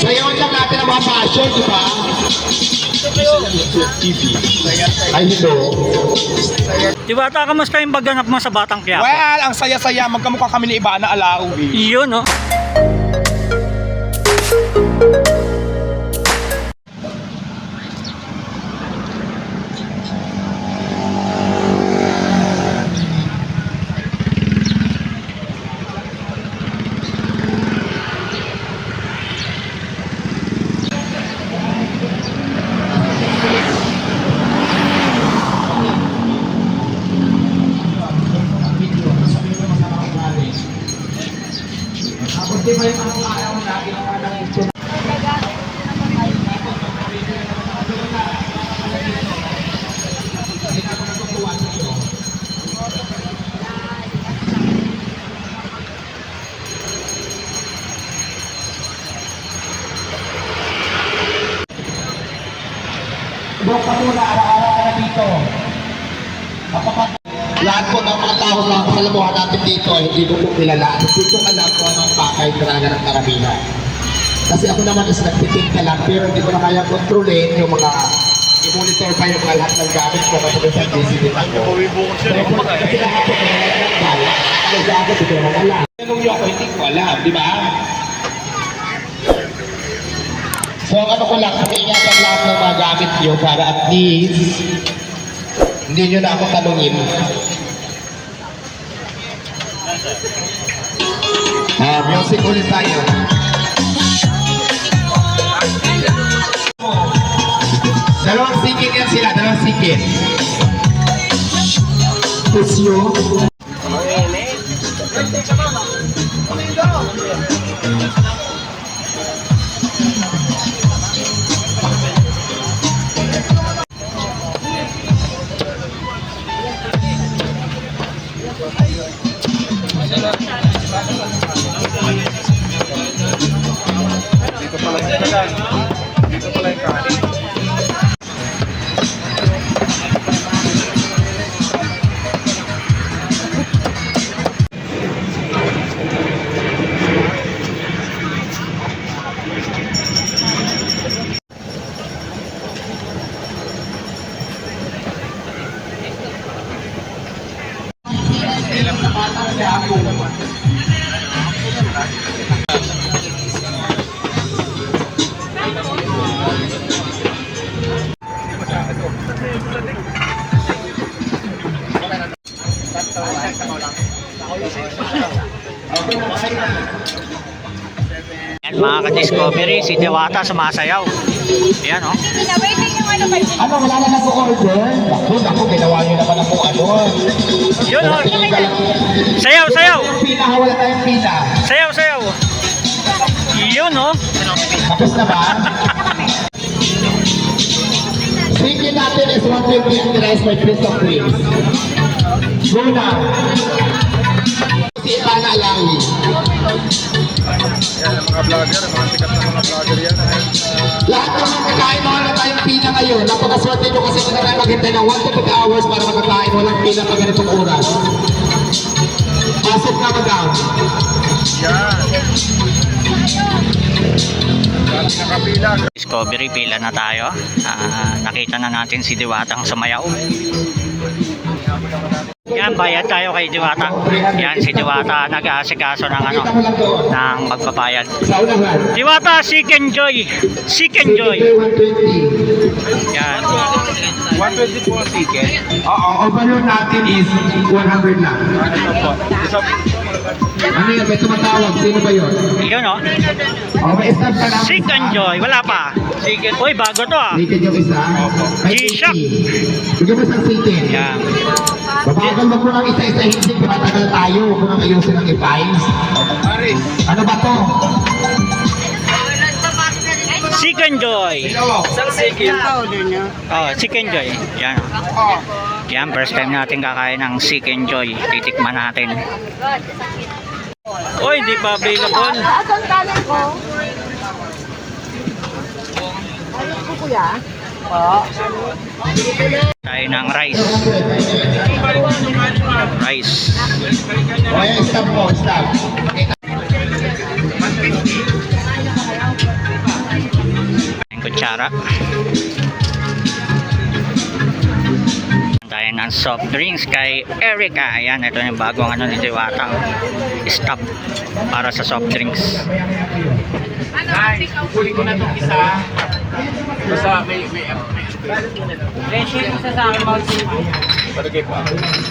Sayawan lang natin ang mga passion, di ba? Ay, hello. Diwata, kamusta yung pagganap mo sa Batang Quiapo? Well, ang saya-saya. Magkamukha kami ni Ibana Alao. eh. Yun, no? Bro, lahat po ng mga tao na kasalamuhan natin dito ay hindi ko po kilala. Hindi ko alam kung anong pakay talaga ng karamihan. Kasi ako naman is nagtitik ka lang pero hindi ko na kaya kontrolin yung mga i-monitor pa yung lahat ng gamit ko kasi sa JCB pa ko. Pero kung kasi lahat po kaya lang bala, kasi ako hindi ko naman alam. Tanong niyo ako, hindi ko alam, di ba? So ang ano ko lang, ingatan lahat ng mga gamit niyo para at least hindi niyo na ako tanungin. Ah, music ulit tayo. Dalawang sikit yan sila, dalawang sikit. Pusyo. Yan, Mga ka-discovery, si Dewata sumasayaw. Ayan o. Oh. Pinawaiting yung ano ba Ano, wala na lang po order? Ako, ako, ginawa nyo naman ako ano. Yun o. Sayaw, sayaw. Wala tayong pina. Sayaw, sayaw. Yun o. Tapos na ba? Sige natin is 1, 2, 3, 3, 5, 6, 7, 8, 9, 10, hindi na tayo maghintay ng 1 to 2 hours para makakain. Walang pina pa ganitong oras. Discovery, pila na tayo. Ah, nakita na natin si Diwatang sumayaw. Yan, bayad tayo kay Diwata. Yan, si Diwata nag-aasikaso ng ano, ng magbabayad. Sa. Diwata, seek and joy. Seek and joy. 120. Yan. 120 po ang ticket. Oo, overload natin is 100 lang. Ito po. Isa, Ano yan? May tumatawag. Sino ba yun? Yun, oh. Oh, may staff ka lang. Seek and joy. Wala pa. Sige. Uy, bago to, ah. Naked yung isa. G-Shock. 80. Bigyan mo isang sitin. Yan. Babagal mo lang isa-isa hindi. Matagal tayo. Mo nang ayusin ang i-files. Ano ba to? And joy. Isang ticket. Oh, and joy. Yan. Yan, first time natin kakain ng and joy. Titikman natin. Uy, hindi pa available. Asan talent ko? Ayun ko kuya. Tayo ng rice. Rice. O, ayan, stop mo. Stop. Kutsara. Tayo ng soft drinks kay Erica. Ayan, ito yung bagong ano ni Diwata. Stop para sa soft drinks. Kukunin ko na itong isa. Basta may, may, may. Palagay pa.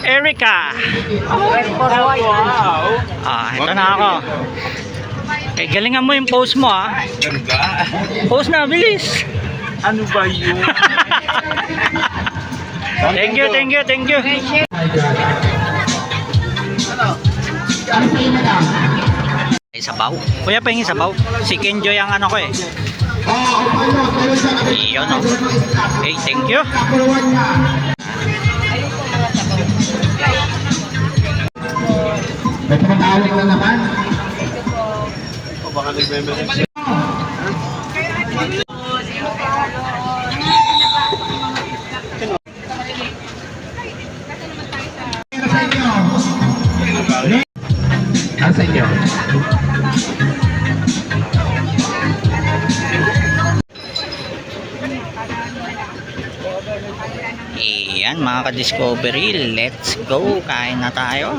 Erica! Wow! Ah, ito na ako. Eh, galingan mo yung pose mo ah. Ganda. Pose na, bilis! Ano ba yun? Thank you, thank you, thank you. Ay, sabaw. Kuya, pahingin sabaw. Si Kenjoy ang ano ko eh. Iyon oh. Hey, thank you. May tumatawag na naman. Baka nagme-message. Ano sa inyo? Sa inyo? Iyan mga ka-discovery, let's go. Kain na tayo.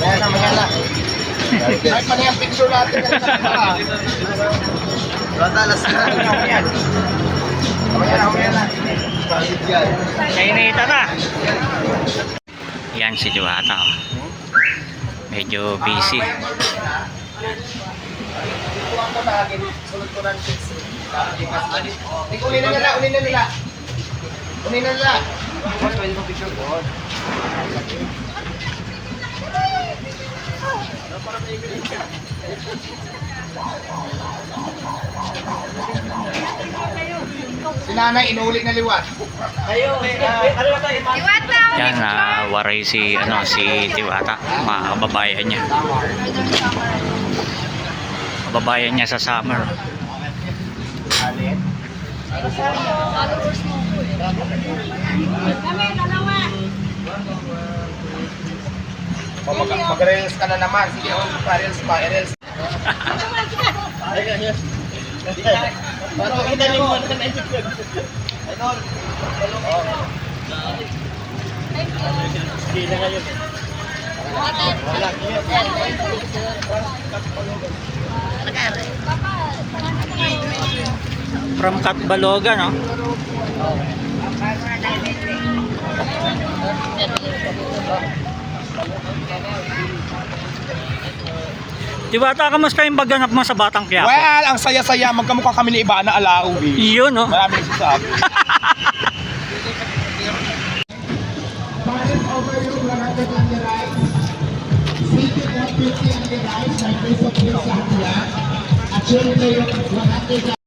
mga na. Ay, pala yung picture natin. Radalas na. Yan. Mamaya na, mamaya na. Kainita na. Yan si Diwata. Medyo busy. Unin na nila, unin na nila. Unin na nila. Si nanay inuuli na liwat. Yan na waray si ano si Diwata, mga kababayan niya. Kababayan niya sa summer. Mag- Mag-reels ka na naman. Sige, oh, pa-reels pa, reels. Parang inalim mo na From Katbaloga, no? Diwata, kamusta yung pagganap mo sa Batang Quiapo? Well, ang saya-saya. Magkamukha kami ni Ibana Alauwi. Iyon, no? Marami nagsasabi. Paris over yung 100 on the right. City 150 on the right. May place of place sa hatiya. At yung 100